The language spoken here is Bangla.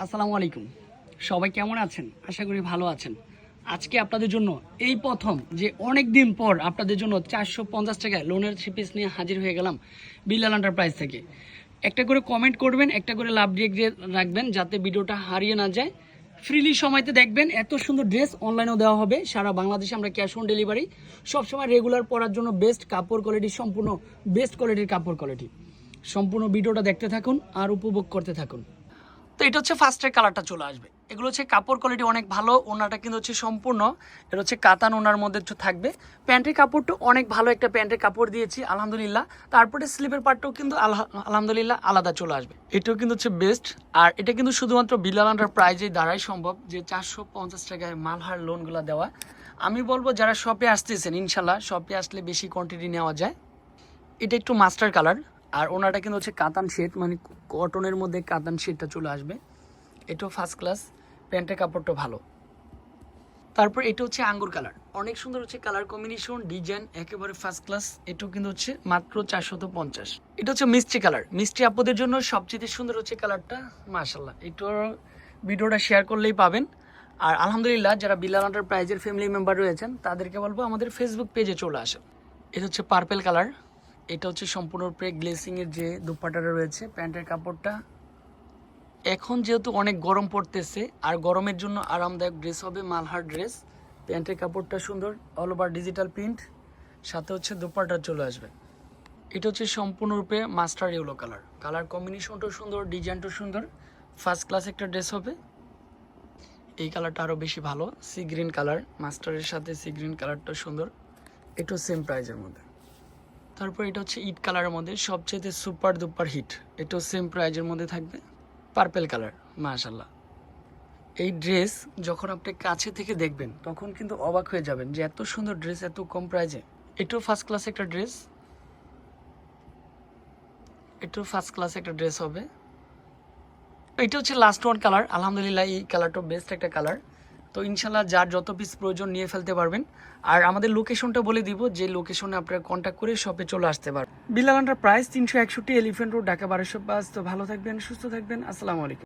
আসসালামু আলাইকুম। সবাই কেমন আছেন? আশা করি ভালো আছেন। আজকে আপনাদের জন্য এই প্রথম যে অনেক দিন পর আপনাদের জন্য চারশো পঞ্চাশ টাকায় লোনের পিস নিয়ে হাজির হয়ে গেলাম বিল্লাল এন্টারপ্রাইজ থেকে। একটা করে কমেন্ট করবেন, একটা করে লাভ দিয়ে রাখবেন যাতে ভিডিওটা হারিয়ে না যায়। ফ্রিলি সময়তে দেখবেন, এত সুন্দর ড্রেস অনলাইনেও দেওয়া হবে। সারা বাংলাদেশে আমরা ক্যাশ অন ডেলিভারি সবসময় রেগুলার পরার জন্য বেস্ট কাপড় কোয়ালিটি সম্পূর্ণ বেস্ট কোয়ালিটির কাপড় কোয়ালিটি সম্পূর্ণ ভিডিওটা দেখতে থাকুন আর উপভোগ করতে থাকুন। তো এটা হচ্ছে ফার্স্টের কালারটা চলে আসবে। এগুলো হচ্ছে কাপড় কোয়ালিটি অনেক ভালো, ওনাটা কিন্তু হচ্ছে সম্পূর্ণ। এটা হচ্ছে কাতান ওনার মধ্যে থাকবে। প্যান্টের কাপড়টা অনেক ভালো একটা প্যান্টের কাপড় দিয়েছি, আলহামদুলিল্লাহ। তারপরে স্লিপের পার্টটাও কিন্তু আলহা- আলহামদুলিল্লাহ আলাদা চলে আসবে। এটাও কিন্তু হচ্ছে বেস্ট আর এটা কিন্তু শুধুমাত্র বিলাল আন্ডার প্রাইজে দ্বারাই সম্ভব যে চারশো পঞ্চাশ টাকায় মালহার লোনগুলো দেওয়া। আমি বলব যারা শপে আসতেছেন, ইনশাল্লাহ শপে আসলে বেশি কোয়ান্টিটি নেওয়া যায়। এটা একটু মাস্টার কালার আর ওনাটা কিন্তু হচ্ছে কাতান শেড মানে কটনের মধ্যে কাতান শেডটা চলে আসবে। এটাও ফার্স্ট ক্লাস প্যান্টের কাপড়টা ভালো। তারপর এটা হচ্ছে আঙ্গুর কালার। অনেক সুন্দর হচ্ছে কালার কম্বিনেশন, ডিজাইন একেবারে ফার্স্ট ক্লাস এটাও কিন্তু হচ্ছে মাত্র চারশত পঞ্চাশ। এটা হচ্ছে মিষ্টি কালার। মিষ্টি আপদের জন্য সবচেয়ে সুন্দর হচ্ছে কালারটা মাশাল্লাহ এটার ভিডিওটা শেয়ার করলেই পাবেন। আর আলহামদুলিল্লাহ, যারা বিলাল আন্ডার প্রাইজের ফ্যামিলি মেম্বার রয়েছেন, তাদেরকে বলব আমাদের ফেসবুক পেজে চলে আসেন। এটা হচ্ছে পার্পেল কালার। এটা হচ্ছে সম্পূর্ণরূপে গ্লেসিং এর যে দুপাটাটা রয়েছে, প্যান্টের কাপড়টা। এখন যেহেতু অনেক গরম পড়তেছে, আর গরমের জন্য আরামদায়ক ড্রেস হবে মালহার ড্রেস। প্যান্টের কাপড়টা সুন্দর অল ওভার ডিজিটাল প্রিন্ট সাথে হচ্ছে দুপাটা চলে আসবে। এটা হচ্ছে সম্পূর্ণরূপে মাস্টার ইয়েলো কালার কালার কম্বিনেশনটাও সুন্দর ডিজাইনটাও সুন্দর। ফার্স্ট ক্লাস একটা ড্রেস হবে। এই কালারটা আরও বেশি ভালো। সি গ্রিন কালার মাস্টারের সাথে সি গ্রিন কালারটা সুন্দর। এটাও সেম প্রাইজের মধ্যে। তারপর এটা হচ্ছে ইট কালারের মধ্যে সবচেয়ে সুপার দুপার হিট। এটাও সেম প্রাইজের মধ্যে থাকবে। পার্পেল কালার মাশাল্লাহ এই ড্রেস যখন আপনি কাছে থেকে দেখবেন, তখন কিন্তু অবাক হয়ে যাবেন যে এত সুন্দর ড্রেস এত কম প্রাইজে এটাও ফার্স্ট ক্লাস একটা ড্রেস এটাও ফার্স্ট ক্লাস একটা ড্রেস হবে। এটা হচ্ছে লাস্ট ওয়ান কালার আলহামদুলিল্লাহ, এই কালারটা বেস্ট একটা কালার তো ইনশাল্লাহ যার যত পিস প্রয়োজন নিয়ে ফেলতে পারবেন। আর আমাদের লোকেশনটা বলে দিব, যে লোকেশনে আপনারা কন্ট্যাক্ট করে শপে চলে আসতে পারবেন। বিলালানটার প্রাইস তিনশো একষট্টি এলিফেন্ট রোড ঢাকা বারোশো পাঁচ। তো ভালো থাকবেন, সুস্থ থাকবেন। আসসালামু আলাইকুম।